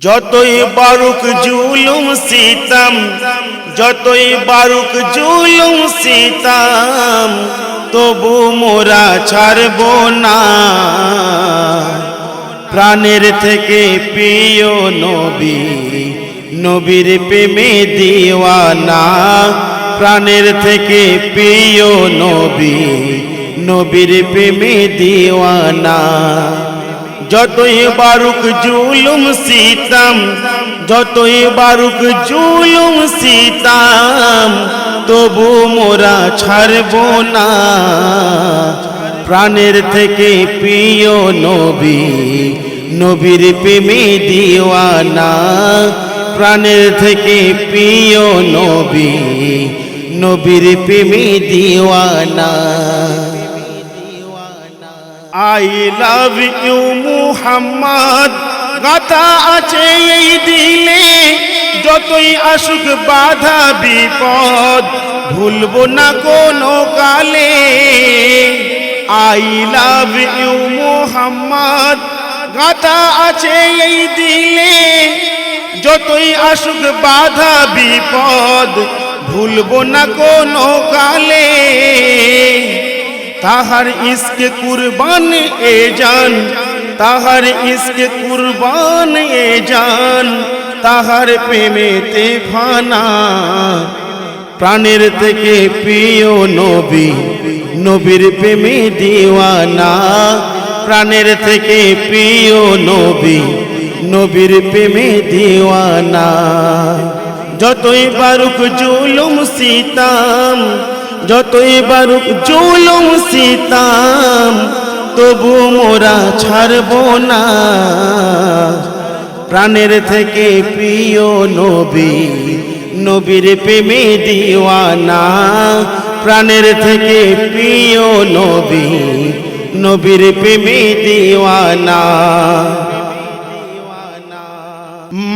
যতই বারুক জুলুম সীতাম, যতই বারুক জুলুম সীতাম, তবু মোরা ছাড়ব না। প্রাণের থেকে প্রিয় নবী, নবীর প্রেমে দিওয়ানা। প্রাণের থেকে প্রিয় নবী, নবীর প্রেমে দিওয়ানা। যতই বারুক জুলুম সীতাম, যতই বারুক জুলুম সীতাম, তবু মোরা ছাড়ব না। প্রাণের থেকে প্রিয় নবী, নবীর প্রেমে দিওয়ানা। প্রাণের থেকে প্রিয় নবী, নবীর প্রেমে দিওয়ানা। আই লাভ ইউ মুহাম্মদ গাথা আছে এই দিলে যতই আসুক বাধা, বিপদ, ভুলবো না কোনো কালে। আই লাভ ইউ মুহাম্মদ গাথা আছে এই দিলে যতই আসুক বাধা, বিপদ, ভুলবো না কোনো কালে। তাহার ইসকে কুরবান এ জান, তাহার ইসকে কুরবান এ জান, তাহার প্রেমেতে ফানা। প্রাণের থেকে প্রিয় নবী, নবীর প্রেমে দিওয়ানা। প্রাণের থেকে প্রিয় নবী, নবীর প্রেমে দিওয়ানা। যতই বারুক জুলুম সীতাম যতই বারুক জুলুম সীতাম, তবু মোরা ছাড়ব না। প্রাণের থেকে প্রিয় নবী, নবীর প্রেমে দিওয়ানা। প্রাণের থেকে প্রিয় নবী, নবীর প্রেমে দিওয়ানা।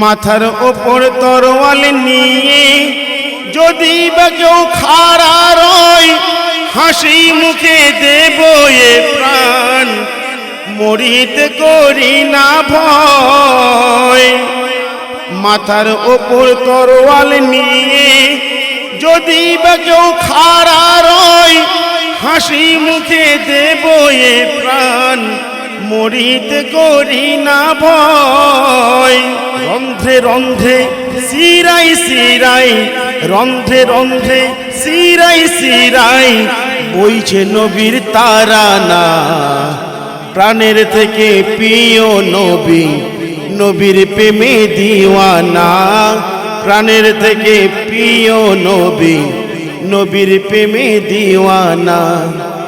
মাথার ওপর তরোয়াল নিয়ে যদি বা কেউ খাড়া রয়, হাসি মুখে দেব এ প্রাণ। মরিতে করি না ভয়। মাথার ওপর তরোয়াল নিয়ে যদি বা কেউ খাড়া রয়, হাসি মুখে দেব এ প্রাণ। মরিতে করি না ভয়। রন্ধ্রে রন্ধ্রে সিরাই সিরাই রন্ধ্রে রন্ধ্রে সিরাই সিরাই বইছে নবীর তারা না। প্রাণের থেকে প্রিয় নবী, নবীর প্রেমে দিওয়ানা। প্রাণের থেকে প্রিয় নবী, নবীর প্রেমে দিওয়ানা।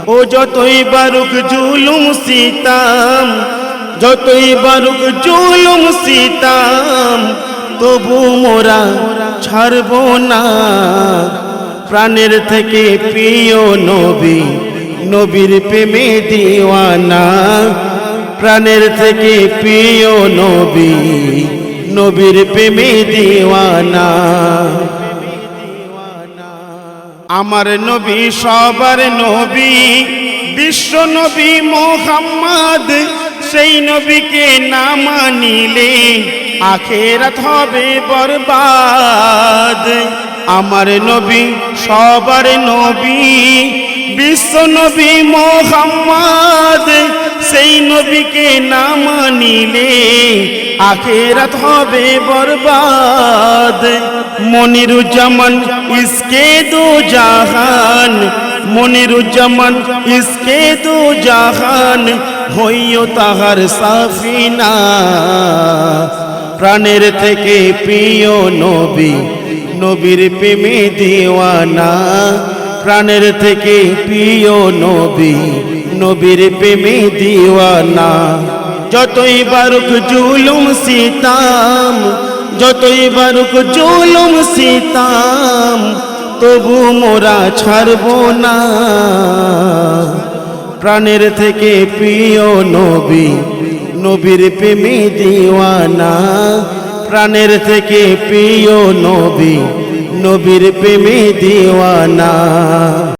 ও যতই বারুক জুলুম সীতাম, যতই বারুক জুলুম সীতাম তবু মোরা ছাড়ব না। প্রাণের থেকে প্রিয় নবী, নবীর প্রেমে দিওয়ানা। প্রাণের থেকে প্রিয় নবী, নবীর প্রেমে দিওয়ানা। আমার নবী সবার নবী, বিশ্ব নবী মোহাম্মদ, সেই নবীকে না মানিলে আখেরাত হবে বরবাদ। আমার নবী, সবার নবী, বিশ্ব নবী মোহাম্মদ, সেই নবীকে না মানিলে আখেরাত হবে বরবাদ। মনিরুজ্জামান ইসকে দু জাহান, মনিরুজ্জামান ইসকে দু জাহান, হইও তাহার সাফিনা। প্রাণের থেকে প্রিয় নবী, নবীর প্রেমে দিওয়ানা। প্রাণের থেকে প্রিয় নবী, নবীর প্রেমে দিওয়ানা। যতই বারুক জুলুম সীতাম, যতই বারুক জুলুম সীতাম, তবু মোরা ছাড়ব না। প্রাণের থেকে প্রিয় নবী নবীর প্রেমে দিওয়ানা। প্রাণের থেকে প্রিয় নবী নবীর প্রেমে দিওয়ানা।